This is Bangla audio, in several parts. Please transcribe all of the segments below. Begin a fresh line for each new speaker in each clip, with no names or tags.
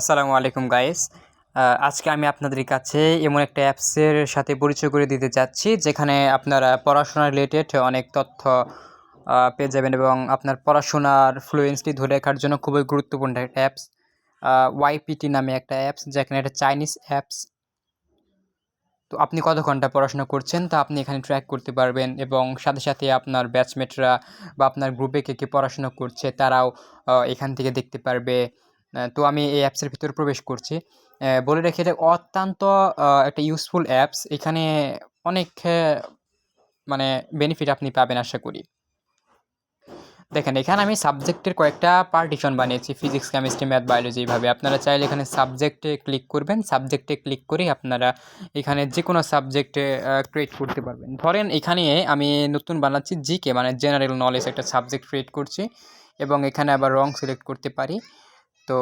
আসসালামু আলাইকুম গাইস আজকে আমি আপনাদের কাছে এমন একটা অ্যাপসের সাথে পরিচয় করে দিতে যাচ্ছি যেখানে আপনারা পড়াশোনা রিলেটেড অনেক তথ্য পেয়ে যাবেন এবং আপনার পড়াশোনার ফ্লুয়েন্সটি ধরে রাখার জন্য খুবই গুরুত্বপূর্ণ একটা অ্যাপস ওয়াইপিটি নামে একটা অ্যাপস যেখানে একটা চাইনিজ অ্যাপস তো আপনি কত ঘণ্টা পড়াশোনা করছেন তা আপনি এখানে ট্র্যাক করতে পারবেন এবং সাথে সাথে আপনার ব্যাচমেটরা বা আপনার গ্রুপে কে কে পড়াশোনা করছে তারাও এখান থেকে দেখতে পারবে। তো আমি এই অ্যাপসের ভিতরে প্রবেশ করছি। বলে রেখে এটা অত্যন্ত একটা ইউজফুল অ্যাপস এখানে অনেক মানে বেনিফিট আপনি পাবেন আশা করি। দেখেন, এখানে আমি সাবজেক্টের কয়েকটা পার্টিশন বানিয়েছি ফিজিক্স কেমিস্ট্রি ম্যাথ বায়োলজি এইভাবে। আপনারা চাইলে এখানে সাবজেক্টে ক্লিক করবেন সাবজেক্টে ক্লিক করে আপনারা এখানে যে কোনো সাবজেক্টে ক্রিয়েট করতে পারবেন। ধরেন, এখানে আমি নতুন বানাচ্ছি জিকে মানে জেনারেল নলেজ একটা সাবজেক্ট ক্রিয়েট করছি এবং এখানে আবার রং সিলেক্ট করতে পারি। তো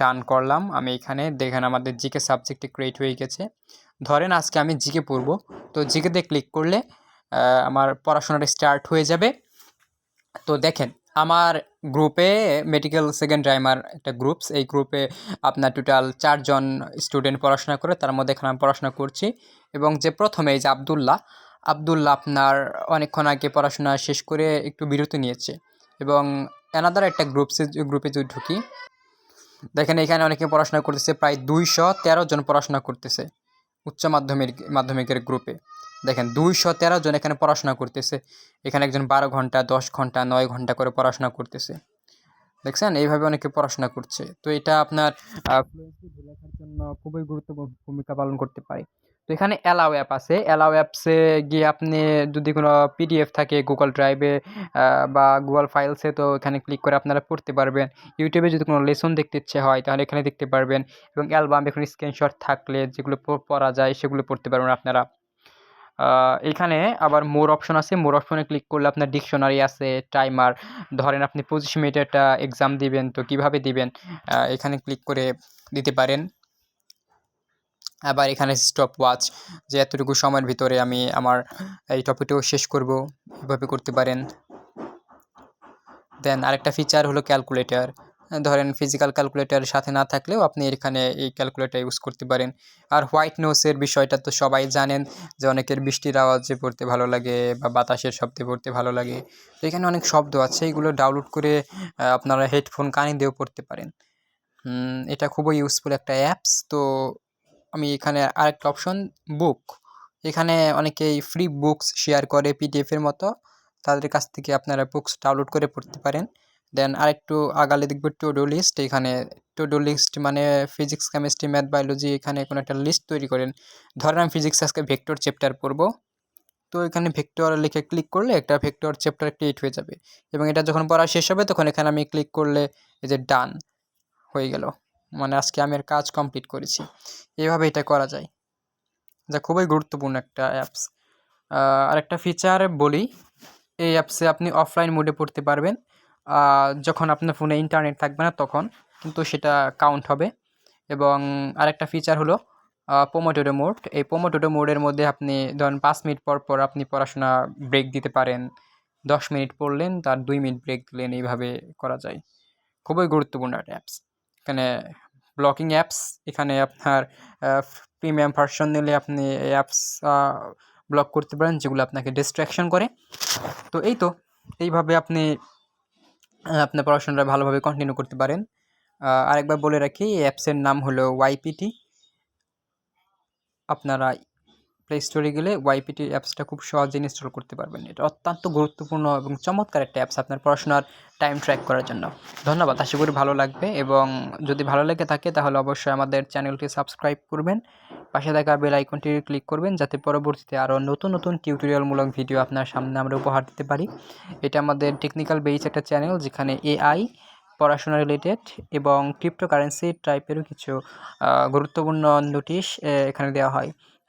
ডান করলাম। আমি এখানে দেখেন আমাদের জিকে সাবজেক্টে ক্রিয়েট হয়ে গেছে। ধরেন আজকে আমি জিকে পড়ব। তো জিকেতে ক্লিক করলে আমার পড়াশোনাটা স্টার্ট হয়ে যাবে। তো দেখেন, আমার গ্রুপে মেডিকেল সেকেন্ড ড্রাইমার একটা গ্রুপস এই গ্রুপে আপনার টোটাল চারজন স্টুডেন্ট পড়াশোনা করে, তার মধ্যে এখানে আমি পড়াশোনা করছি। এবং যে প্রথমে এই যে আবদুল্লাহ আবদুল্লাহ আপনার অনেকক্ষণ আগে পড়াশোনা শেষ করে একটু বিরতি নিয়েছে। এবং অ্যানাদার একটা গ্রুপসে গ্রুপে যদি ঢুকি দেখেন এখানে অনেকে পড়াশোনা করতেছে, প্রায় দুইশো তেরো জন পড়াশোনা করতেছে উচ্চ মাধ্যমিক, মাধ্যমিকের গ্রুপে দেখেন দুইশো তেরো জন এখানে পড়াশোনা করতেছে, এখানে একজন বারো ঘণ্টা, দশ ঘণ্টা, নয় ঘণ্টা করে পড়াশোনা করতেছে। দেখছেন? এইভাবে অনেকে পড়াশোনা করছে। তো এটা আপনার লেখার জন্য খুবই গুরুত্বপূর্ণ ভূমিকা পালন করতে পারে। তো এখানে অ্যালাও অ্যাপ আছে। অ্যালাও অ্যাপসে গিয়ে আপনি যদি কোনো পিডিএফ থাকে গুগল ড্রাইভে বা গুগল ফাইলসে তো এখানে ক্লিক করে আপনারা পড়তে পারবেন। ইউটিউবে যদি কোনো লেসন দেখতে ইচ্ছে হয়, তাহলে এখানে দেখতে পারবেন। এবং অ্যালবাম এখানে স্ক্রিনশট থাকলে যেগুলো পড়া যায়, সেগুলো পড়তে পারবেন আপনারা। এখানে আবার মোর অপশন আছে। মোর অপশনে ক্লিক করলে আপনার ডিকশনারি আছে টাইমার ধরেন আপনি পঁচিশ মিনিটে একটা এক্সাম দিবেন, তো কীভাবে দিবেন? এখানে ক্লিক করে দিতে পারেন। আবার এখানে স্টপ ওয়াচ যে এতটুকু সময়ের ভিতরে আমি আমার এই টপিকটাও শেষ করব, এভাবে করতে পারেন। দেন আরেকটা ফিচার হলো ক্যালকুলেটর ধরেন ফিজিক্যাল ক্যালকুলেটর সাথে না থাকলেও আপনি এখানে এই ক্যালকুলেটার ইউজ করতে পারেন। আর হোয়াইট নোসের বিষয়টা তো সবাই জানেন, যে অনেকের বৃষ্টির আওয়াজে পড়তে ভালো লাগে বা বাতাসের শব্দে পড়তে ভালো লাগে। তো এখানে অনেক শব্দ আছে, এগুলো ডাউনলোড করে আপনারা হেডফোন কানে দিয়েও পড়তে পারেন। এটা খুবই ইউজফুল একটা অ্যাপস তো আমি এখানে আরেকটা অপশন বুক এখানে অনেকেই ফ্রি বুকস শেয়ার করে পিডিএফের মতো। তাদের কাছ থেকে আপনারা বুকস ডাউনলোড করে পড়তে পারেন। দেন আরেকটু আগালে দেখবে টু ডু লিস্ট এখানে টু ডু লিস্ট মানে ফিজিক্স কেমিস্ট্রি ম্যাথ বায়োলজি এখানে কোনো একটা লিস্ট তৈরি করেন। ধরেন আমি ফিজিক্স আজকে ভেক্টর চ্যাপ্টার পড়ব। তো এখানে ভেক্টর লিখে ক্লিক করলে একটা ভেক্টর চ্যাপ্টার ক্রিয়েট হয়ে যাবে। এবং এটা যখন পড়া শেষ হবে, তখন এখানে আমি ক্লিক করলে এই যে ডান হয়ে গেল। মানে আজকে আমি এর কাজ কমপ্লিট করেছি। এইভাবে এটা করা যায়। যা খুবই গুরুত্বপূর্ণ একটা অ্যাপস আরেকটা ফিচার বলি, এই অ্যাপসে আপনি অফলাইন মোডে পড়তে পারবেন। যখন আপনার ফোনে ইন্টারনেট থাকবে না তখন কিন্তু সেটা কাউন্ট হবে। এবং আরেকটা ফিচার হলো পোমোটোডো মোড এই পোমোটোডো মোডের মধ্যে আপনি ধরেন পাঁচ মিনিট পর পর আপনি পড়াশোনা ব্রেক দিতে পারেন। দশ মিনিট পড়লেন, তার দুই মিনিট ব্রেক দিলেন। এইভাবে করা যায়। খুবই গুরুত্বপূর্ণ একটা অ্যাপস এখানে ব্লকিং অ্যাপস। এখানে আপনার প্রিমিয়াম ভার্সন নিলে আপনি অ্যাপস ব্লক করতে পারেন, যেগুলো আপনাকে ডিস্ট্র্যাকশন করে। তো এই তো, এইভাবে আপনি আপনার পড়াশোনাটা ভালোভাবে কন্টিনিউ করতে পারেন। আরেকবার বলে রাখি, এই অ্যাপসের নাম হলো ওয়াইপিটি। আপনারা প্লে স্টোরে গেলে ওয়াইপিটি অ্যাপসটা খুব সহজে ইনস্টল করতে পারবেন। এটা অত্যন্ত গুরুত্বপূর্ণ এবং চমৎকার একটা অ্যাপস আপনার পড়াশোনার টাইম ট্র্যাক করার জন্য। ধন্যবাদ। আশা করি ভালো লাগবে এবং যদি ভালো লেগে থাকে তাহলে অবশ্যই আমাদের চ্যানেলটি সাবস্ক্রাইব করবেন। পাশে থাকা বেল আইকনটি ক্লিক করবেন যাতে পরবর্তীতে আরও নতুন নতুন টিউটোরিয়ালমূলক ভিডিও আপনার সামনে আমরা উপহার দিতে পারি। এটা আমাদের টেকনিক্যাল বেস একটা চ্যানেল যেখানে এআই পড়াশোনা রিলেটেড এবং ক্রিপ্টোকারেন্সি টাইপেরও কিছু গুরুত্বপূর্ণ নোটিশ এখানে দেওয়া হয়।